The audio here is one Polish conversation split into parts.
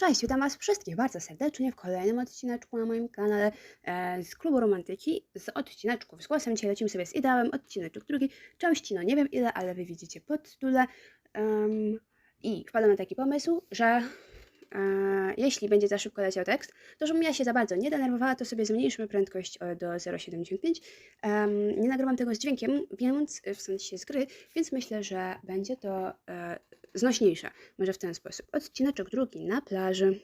Cześć, witam Was wszystkich bardzo serdecznie w kolejnym odcineczku na moim kanale e, z klubu romantyki, z odcineczków z głosem. Dzisiaj lecimy sobie z ideałem, odcineczek drugi, części no nie wiem ile, ale Wy widzicie pod tytule. Em, I wpadłem na taki pomysł, że e, jeśli będzie za szybko leciał tekst, to żebym ja się za bardzo nie denerwowała, to sobie zmniejszymy prędkość o- do 0,75. Em, nie nagrywam tego z dźwiękiem, więc w sensie z gry, więc myślę, że będzie to e, znośniejsze. Może w ten sposób. Odcineczek drugi na plaży.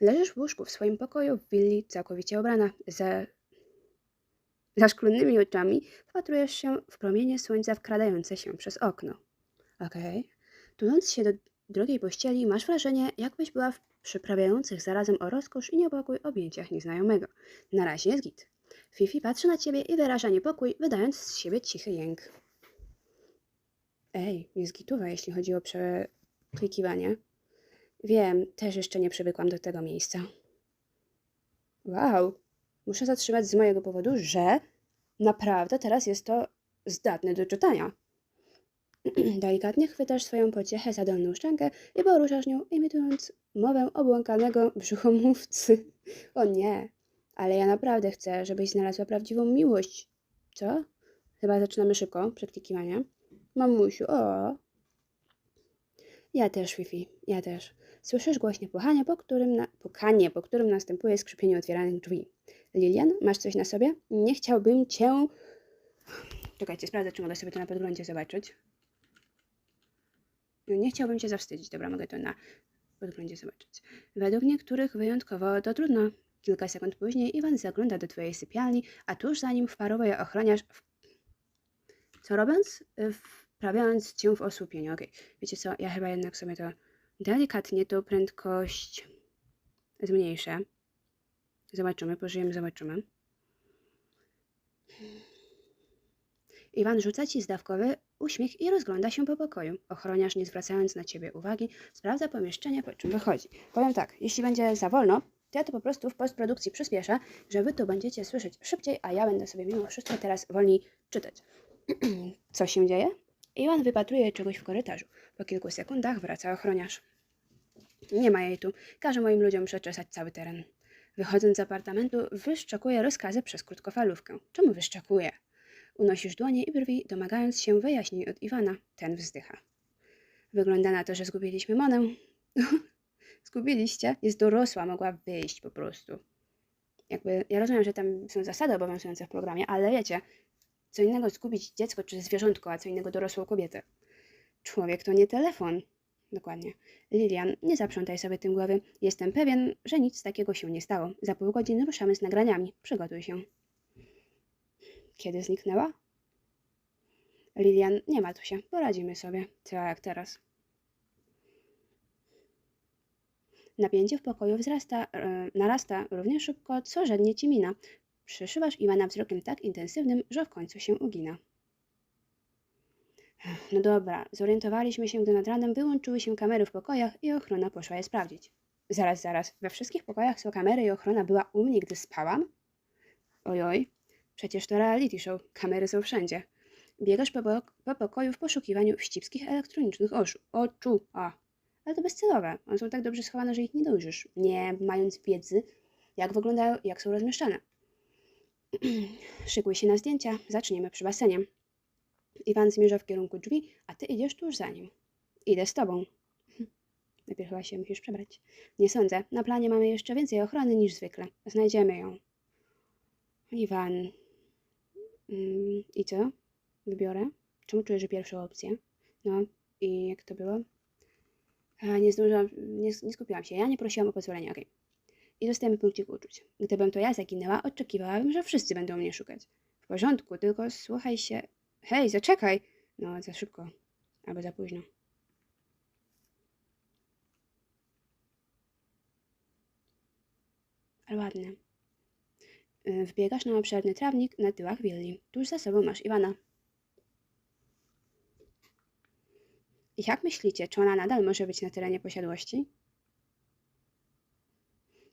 Leżysz w łóżku w swoim pokoju w willi, całkowicie ubrana. Za zaszklonymi oczami wpatrujesz się w promienie słońca wkradające się przez okno. Okej. Tuląc się do drugiej pościeli, masz wrażenie, jakbyś była w przyprawiających zarazem o rozkosz i niepokój objęciach nieznajomego. Na razie jest git. Fifi patrzy na ciebie i wyraża niepokój, wydając z siebie cichy jęk. Ej, jest gituwa, jeśli chodzi o przeklikiwanie. Wiem, też jeszcze nie przywykłam do tego miejsca. Wow, muszę zatrzymać z mojego powodu, że naprawdę teraz jest to zdatne do czytania. Delikatnie chwytasz swoją pociechę za dolną szczękę i poruszasz nią, imitując mowę obłąkanego brzuchomówcy. O nie, ale ja naprawdę chcę, żebyś znalazła prawdziwą miłość. Co? Chyba zaczynamy szybko przeklikiwanie. Mamusiu, o. Ja też, Fifi, ja też. Słyszysz głośne puchanie, po którym na... po którym następuje skrzypienie otwieranych drzwi. Lilian, masz coś na sobie? Nie chciałbym cię... Czekajcie, sprawdzę, czy mogę sobie to na podglądzie zobaczyć. No, Nie chciałbym cię zawstydzić. Dobra, mogę to na podglądzie zobaczyć. Według niektórych wyjątkowo to trudno. Kilka sekund później Iwan zagląda do twojej sypialni, a tuż za nim wparowuje ochroniarz w co robiąc? Y, Wprawiając cię w osłupienie. Okej, wiecie co? Ja chyba jednak sobie to delikatnie tą prędkość zmniejszę. Zobaczymy, pożyjemy, zobaczymy. Iwan rzuca ci zdawkowy uśmiech i rozgląda się po pokoju. Ochroniarz, nie zwracając na ciebie uwagi, sprawdza pomieszczenie, po czym wychodzi. Powiem tak, jeśli będzie za wolno, to ja to po prostu w postprodukcji przyspieszę, że wy to będziecie słyszeć szybciej, a ja będę sobie mimo wszystko teraz wolniej czytać. Co się dzieje? Iwan wypatruje czegoś w korytarzu. Po kilku sekundach wraca ochroniarz. Nie ma jej tu. Każe moim ludziom przeczesać cały teren. Wychodząc z apartamentu, wyszczekuje rozkazy przez krótkofalówkę. Czemu wyszczekuje? Unosisz dłonie i brwi, domagając się wyjaśnień od Iwana. Ten wzdycha. Wygląda na to, że zgubiliśmy Monę. Zgubiliście? Jest dorosła, mogła wyjść po prostu. Jakby, ja rozumiem, że tam są zasady obowiązujące w programie, ale wiecie, co innego zgubić dziecko czy zwierzątko, a co innego dorosłą kobietę. Człowiek to nie telefon. Dokładnie. Lilian, nie zaprzątaj sobie tym głowy. Jestem pewien, że nic takiego się nie stało. Za pół godziny ruszamy z nagraniami. Przygotuj się. Kiedy zniknęła? Lilian, nie martw się. Poradzimy sobie. Co jak teraz. Napięcie w pokoju wzrasta, e, narasta równie szybko, co żadnie ci mina. Przeszywasz Iwana wzrokiem tak intensywnym, że w końcu się ugina. No dobra, zorientowaliśmy się, gdy nad ranem wyłączyły się kamery w pokojach i ochrona poszła je sprawdzić. Zaraz, zaraz, we wszystkich pokojach są kamery i ochrona była u mnie, gdy spałam? Ojoj, przecież to reality show, kamery są wszędzie. Biegasz po, po pokoju w poszukiwaniu wścibskich elektronicznych oszu. oczu, a. Ale to bezcelowe, one są tak dobrze schowane, że ich nie dojrzysz, nie mając wiedzy, jak wyglądają jak są rozmieszczane. Szykuj się na zdjęcia, zaczniemy przy basenie. Iwan zmierza w kierunku drzwi, a ty idziesz tuż za nim. Idę z tobą. Najpierw chyba się musisz przebrać. Nie sądzę. Na planie mamy jeszcze więcej ochrony niż zwykle. Znajdziemy ją. Iwan. Mm, I co? Wybiorę. Czemu czuję, że pierwszą opcję? No i jak to było? A, nie zdążyłam, nie, nie skupiłam się. Ja nie prosiłam o pozwolenie, okej. I dostajemy punkcik uczuć. Gdybym to ja zaginęła, oczekiwałabym, że wszyscy będą mnie szukać. W porządku, tylko słuchaj się. Hej, zaczekaj! No, za szybko. Albo za późno. Ale ładne. Y, Wbiegasz na obszerny trawnik na tyłach willi. Tuż za sobą masz Iwana. Jak myślicie, czy ona nadal może być na terenie posiadłości?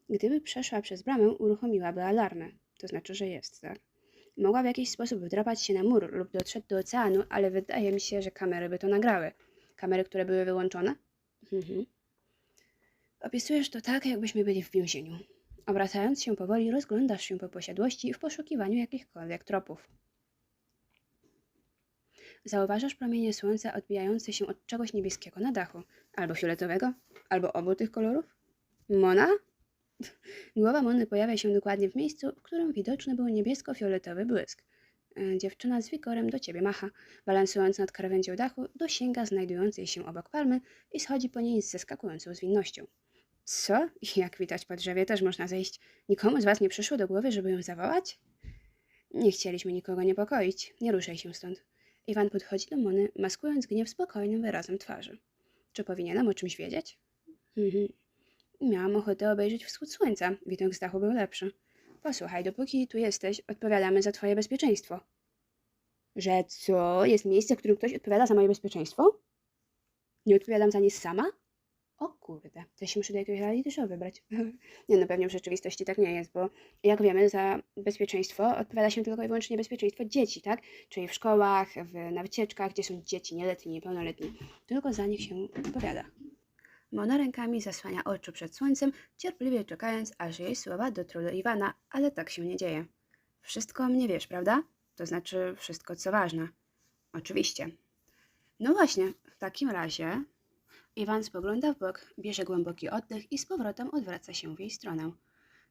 Gdyby przeszła przez bramę, uruchomiłaby alarmy. To znaczy, że jest, tak? Mogła w jakiś sposób wdrapać się na mur lub dotrzeć do oceanu, ale wydaje mi się, że kamery by to nagrały. Kamery, które były wyłączone? Mhm. Opisujesz to tak, jakbyśmy byli w więzieniu. Obracając się powoli, rozglądasz się po posiadłości w poszukiwaniu jakichkolwiek tropów. Zauważasz promienie słońca odbijające się od czegoś niebieskiego na dachu, albo fioletowego, albo obu tych kolorów. Mona? Głowa Mony pojawia się dokładnie w miejscu, w którym widoczny był niebiesko-fioletowy błysk. E, Dziewczyna z wikorem do ciebie macha, balansując nad krawędzią dachu, dosięga znajdującej się obok palmy i schodzi po niej z zaskakującą zwinnością. Co? Jak widać po drzewie też można zejść. Nikomu z was nie przyszło do głowy, żeby ją zawołać? Nie chcieliśmy nikogo niepokoić. Nie ruszaj się stąd. Iwan podchodzi do Mony, maskując gniew spokojnym wyrazem twarzy. Czy powinienem o czymś wiedzieć? Mhm. Miałam ochotę obejrzeć wschód słońca. Widok z dachu był lepszy. Posłuchaj, dopóki tu jesteś, odpowiadamy za twoje bezpieczeństwo. Że co? Jest miejsce, w którym ktoś odpowiada za moje bezpieczeństwo? Nie odpowiadam za nie sama? O kurde, to się muszę do jakiegoś reality show wybrać. nie no, pewnie w rzeczywistości tak nie jest, bo jak wiemy, za bezpieczeństwo odpowiada się tylko i wyłącznie bezpieczeństwo dzieci, tak? Czyli w szkołach, w, na wycieczkach, gdzie są dzieci nieletni, niepełnoletni. Tylko za nich się odpowiada. Mona rękami zasłania oczy przed słońcem, cierpliwie czekając, aż jej słowa dotrą do Iwana, ale tak się nie dzieje. Wszystko mnie wiesz, prawda? To znaczy wszystko, co ważne. Oczywiście. No właśnie, w takim razie Iwan spogląda w bok, bierze głęboki oddech i z powrotem odwraca się w jej stronę.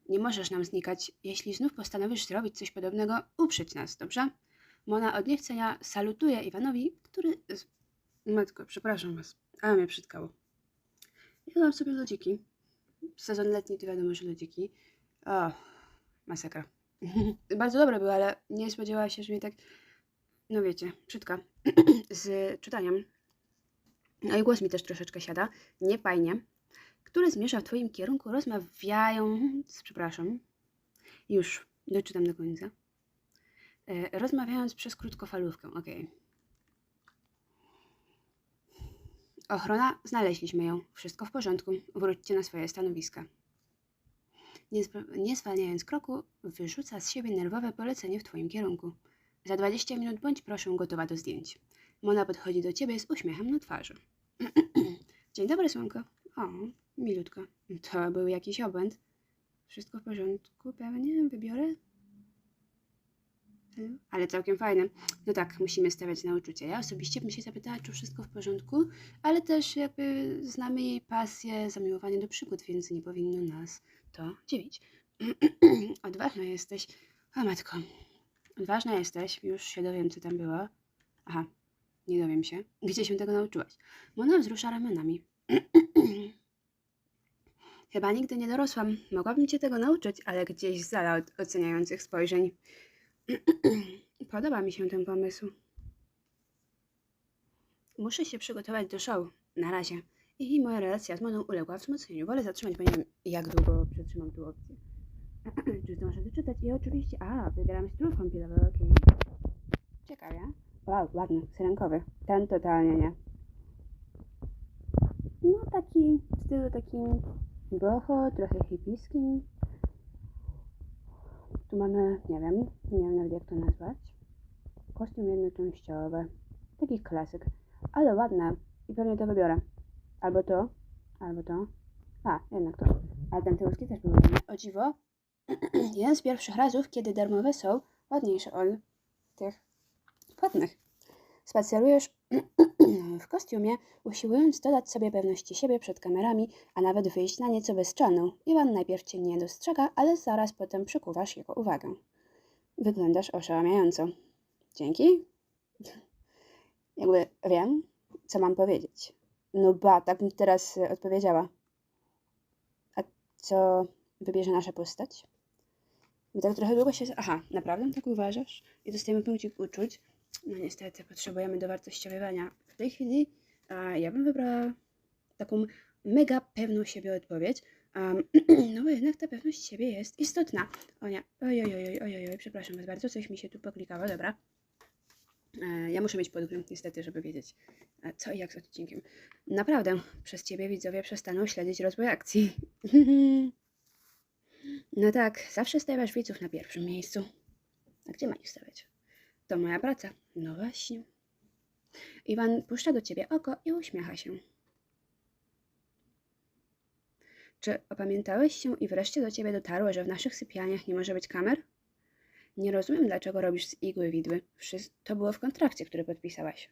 Nie możesz nam znikać. Jeśli znów postanowisz zrobić coś podobnego, uprzeć nas, dobrze? Mona od niechcenia salutuje Iwanowi, który... Matko, przepraszam was, ale mnie przytkało. Jadłam sobie lodziki. Sezon letni to wiadomo, że lodziki. O, masakra. Bardzo dobre były, ale nie spodziewała się, że mnie tak... No wiecie, przytka. Z czytaniem. No i głos mi też troszeczkę siada. Nie fajnie. Który zmierza w Twoim kierunku, rozmawiając... Przepraszam. Już, doczytam do końca. E, rozmawiając przez krótkofalówkę, okej. Ochrona, znaleźliśmy ją. Wszystko w porządku. Wróćcie na swoje stanowiska. Nie, nie zwalniając kroku, wyrzuca z siebie nerwowe polecenie w Twoim kierunku. Za 20 minut bądź proszę gotowa do zdjęć. Mona podchodzi do Ciebie z uśmiechem na twarzy. Dzień dobry, słonko. O, milutko. To był jakiś obłęd. Wszystko w porządku, pewnie? Wybiorę? Hmm, Ale całkiem fajne. No tak, musimy stawiać na uczucie. Ja osobiście bym się zapytała, czy wszystko w porządku, ale też jakby znamy jej pasję, zamiłowanie do przygód, więc nie powinno nas to dziwić. Odważna jesteś. O matko. Odważna jesteś. Już się dowiem, co tam było. Aha, nie dowiem się. Gdzie się tego nauczyłaś? Mona wzrusza ramionami. Chyba nigdy nie dorosłam. Mogłabym cię tego nauczyć, ale gdzieś z dala od oceniających spojrzeń. Podoba mi się ten pomysł. Muszę się przygotować do show. Na razie. I moja relacja z Moną uległa wzmocnieniu. Wolę zatrzymać, bo nie wiem, jak długo przetrzymam tu opcję. Czy zdążę doczytać? I oczywiście... A, wybieram strój kąpielowy, okej. Ciekawie. Wow, ładny, syrenkowy. Ten totalnie nie. No taki w stylu takim boho, trochę hipiskim. Tu mamy, nie wiem, nie wiem nawet jak to nazwać. Kostium jednoczęściowy. Taki klasyk. Ale ładne. I pewnie to wybiorę. Albo to, albo to. A, jednak to. Ale ten tyłowski też był ładny. O dziwo, jeden z pierwszych razów, kiedy darmowe są ładniejsze od tych płatnych. Spacerujesz w kostiumie, usiłując dodać sobie pewności siebie przed kamerami, a nawet wyjść na nieco bezczelną. Iwan najpierw cię nie dostrzega, ale zaraz potem przykuwasz jego uwagę. Wyglądasz oszałamiająco. Dzięki. Jakby wiem, co mam powiedzieć. No ba, tak bym teraz e, odpowiedziała. A co wybierze nasza postać? Bo tak trochę długo się... Aha, naprawdę tak uważasz? I dostajemy punkcik uczuć. No niestety, potrzebujemy dowartościowywania. W tej chwili a, ja bym wybrała taką mega pewną siebie odpowiedź. Um, no bo jednak ta pewność siebie jest istotna. O nie, oj, oj, przepraszam was bardzo, coś mi się tu poklikało, dobra. E, ja muszę mieć podgląd niestety, żeby wiedzieć e, co i jak z odcinkiem. Naprawdę, przez ciebie widzowie przestaną śledzić rozwój akcji. no tak, zawsze stawiasz widzów na pierwszym miejscu. A gdzie ma ich stawiać? To moja praca. No właśnie. Iwan puszcza do ciebie oko i uśmiecha się. Czy opamiętałeś się i wreszcie do ciebie dotarło, że w naszych sypialniach nie może być kamer? Nie rozumiem, dlaczego robisz z igły widły. To było w kontrakcie, który podpisałaś.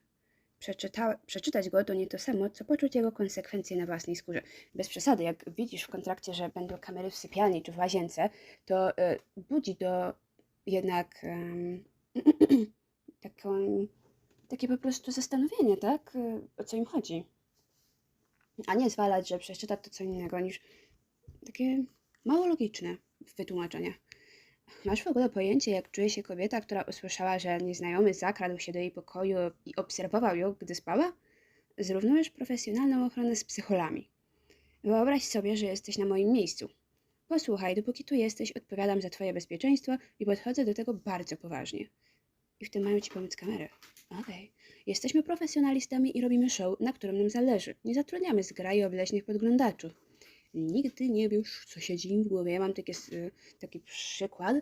Przeczyta- przeczytać go to nie to samo, co poczuć jego konsekwencje na własnej skórze. Bez przesady, jak widzisz w kontrakcie, że będą kamery w sypialni czy w łazience, to y, budzi to jednak em, taką, takie po prostu zastanowienie, tak? O co im chodzi. A nie zwalać, że przeczyta to co innego niż takie mało logiczne wytłumaczenia. Masz w ogóle pojęcie, jak czuje się kobieta, która usłyszała, że nieznajomy zakradł się do jej pokoju i obserwował ją, gdy spała? Zrównujesz profesjonalną ochronę z psycholami. Wyobraź sobie, że jesteś na moim miejscu. Posłuchaj, dopóki tu jesteś, odpowiadam za twoje bezpieczeństwo i podchodzę do tego bardzo poważnie. I w tym mają ci pomóc kamery. Okej. Jesteśmy profesjonalistami i robimy show, na którym nam zależy. Nie zatrudniamy zgrai obleśnych podglądaczów. Nigdy nie wiesz, co siedzi im w głowie. Mam takie, y, taki przykład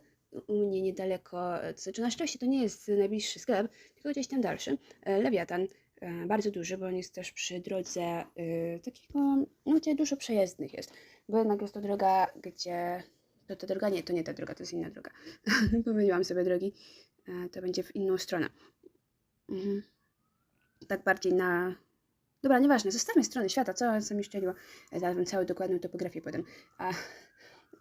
u mnie niedaleko, to znaczy na szczęście to nie jest najbliższy sklep, tylko gdzieś tam dalszy. E, Lewiatan, e, bardzo duży, bo on jest też przy drodze y, takiego, no gdzie dużo przejezdnych jest, bo jednak jest to droga, gdzie, to ta droga, nie, to nie ta droga, to jest inna droga. Pomyliłam sobie drogi, E, to będzie w inną stronę. Mhm. Tak bardziej na... Dobra, nieważne, zostawmy strony świata, co, co mi szczeliło. E, Zaraz wam całą dokładną topografię podam. A,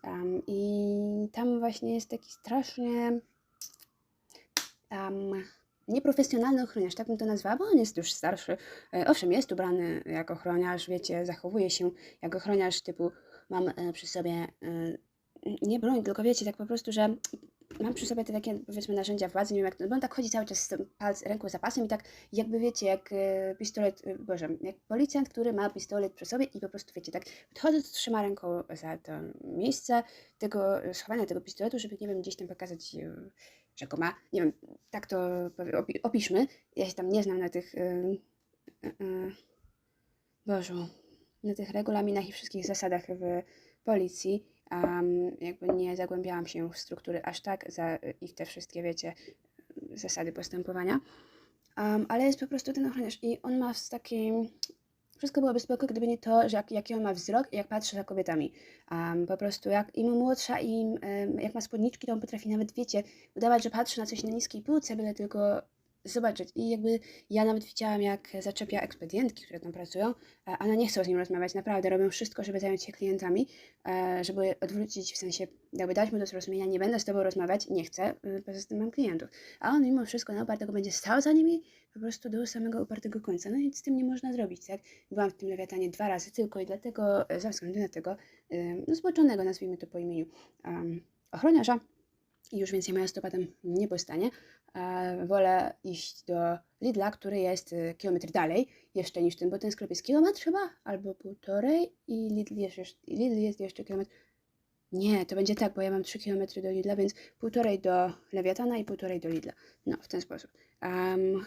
Am, I tam właśnie jest taki strasznie um, nieprofesjonalny ochroniarz, tak bym to nazwała, bo on jest już starszy. E, Owszem, jest ubrany jak ochroniarz, wiecie, zachowuje się jak ochroniarz, typu mam e, przy sobie e, nie broń, tylko wiecie, tak po prostu, że mam przy sobie te takie, powiedzmy, narzędzia władzy, nie wiem jak to, bo on tak chodzi cały czas z tym palc, ręką za pasem i tak jakby, wiecie, jak e, pistolet, e, boże, jak policjant, który ma pistolet przy sobie i po prostu, wiecie, tak podchodzę, to trzyma ręką za to miejsce tego schowania tego pistoletu, żeby, nie wiem, gdzieś tam pokazać, że go ma, nie wiem, tak to opiszmy, ja się tam nie znam na tych, e, na tych regulaminach i wszystkich zasadach w policji, um, jakby nie zagłębiałam się w struktury aż tak za, i w te wszystkie, wiecie, zasady postępowania. Um, ale jest po prostu ten ochroniarz i on ma z takim... Wszystko byłoby spoko, gdyby nie to, że jak, jaki on ma wzrok jak patrzy za kobietami. Um, po prostu jak im młodsza, im em, jak ma spódniczki, to on potrafi nawet, wiecie, udawać, że patrzy na coś na niskiej półce, byle tylko zobaczyć. I jakby ja nawet widziałam, jak zaczepia ekspedientki, które tam pracują, a one nie chcą z nim rozmawiać, naprawdę robią wszystko, żeby zająć się klientami, e, żeby odwrócić, w sensie jakby dać mu do zrozumienia, nie będę z tobą rozmawiać, nie chcę, y, poza tym mam klientów. A on mimo wszystko na upartego będzie stał za nimi po prostu do samego upartego końca. No nic z tym nie można zrobić, tak? Byłam w tym lewiatanie dwa razy tylko i dlatego, e, ze względu na tego no, zboczonego, nazwijmy to po imieniu, um, ochroniarza, i już więcej moja stopa tam nie postanie. E, wolę iść do Lidla, który jest y, kilometr dalej jeszcze niż ten, bo ten sklep jest kilometr chyba, albo półtorej i Lidl jest, jeszcze, Lidl jest jeszcze kilometr. Nie, to będzie tak, bo ja mam 3 km do Lidla, więc półtorej do Lewiatana i półtorej do Lidla. No, w ten sposób. Um,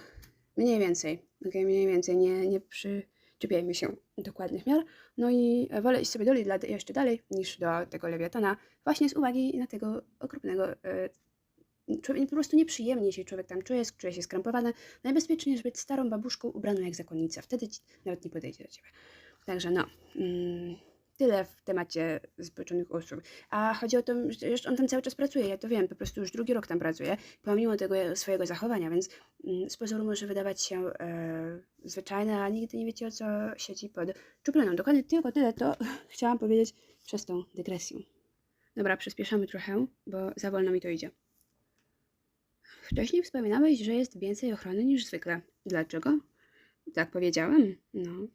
mniej więcej, okej, mniej więcej, nie, nie przyczepiajmy się dokładnych miar. No i wolę iść sobie do Lidla jeszcze dalej niż do tego Lewiatana, właśnie z uwagi na tego okropnego człowiek, po prostu nieprzyjemnie się człowiek tam czuje, czuje się skrampowany. Najbezpieczniej jest być starą babuszką ubraną jak zakonnica. Wtedy ci nawet nie podejdzie do ciebie. Także no, mm, tyle w temacie zboczonych osób. A chodzi o to, że że on tam cały czas pracuje, ja to wiem, po prostu już drugi rok tam pracuje, pomimo tego swojego zachowania, więc mm, z pozoru może wydawać się e, zwyczajne, a nigdy nie wiecie o co siedzi pod czupryną. Dokładnie tylko tyle to chciałam powiedzieć przez tą dygresję. Dobra, przyspieszamy trochę, bo za wolno mi to idzie. Wcześniej wspominałeś, że jest więcej ochrony niż zwykle. Dlaczego? Tak powiedziałem? No.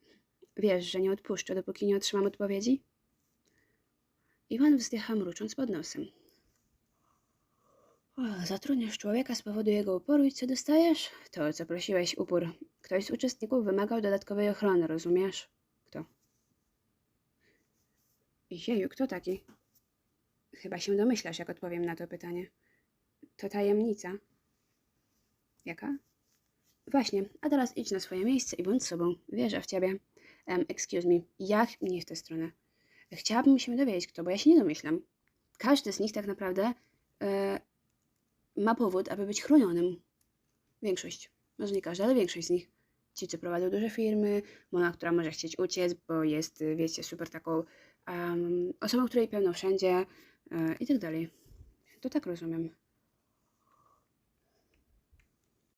Wiesz, że nie odpuszczę, dopóki nie otrzymam odpowiedzi? Iwan wzdycha, mrucząc pod nosem. O, zatrudniasz człowieka z powodu jego uporu i co dostajesz? To, co prosiłeś, upór. Ktoś z uczestników wymagał dodatkowej ochrony, rozumiesz? Kto? Jeju, kto taki? Chyba się domyślasz, jak odpowiem na to pytanie. To tajemnica. Jaka? Właśnie, a teraz idź na swoje miejsce i bądź sobą. Wierzę w ciebie. Um, excuse me, ja nie w tę stronę. Chciałabym się dowiedzieć kto, bo ja się nie domyślam. Każdy z nich tak naprawdę e, ma powód, aby być chronionym. Większość. Może nie każdy, ale większość z nich. Ci, co prowadzą duże firmy, mama, która może chcieć uciec, bo jest, y, wiecie, super taką um, osobą, której pełno wszędzie e, i tak dalej. To tak rozumiem.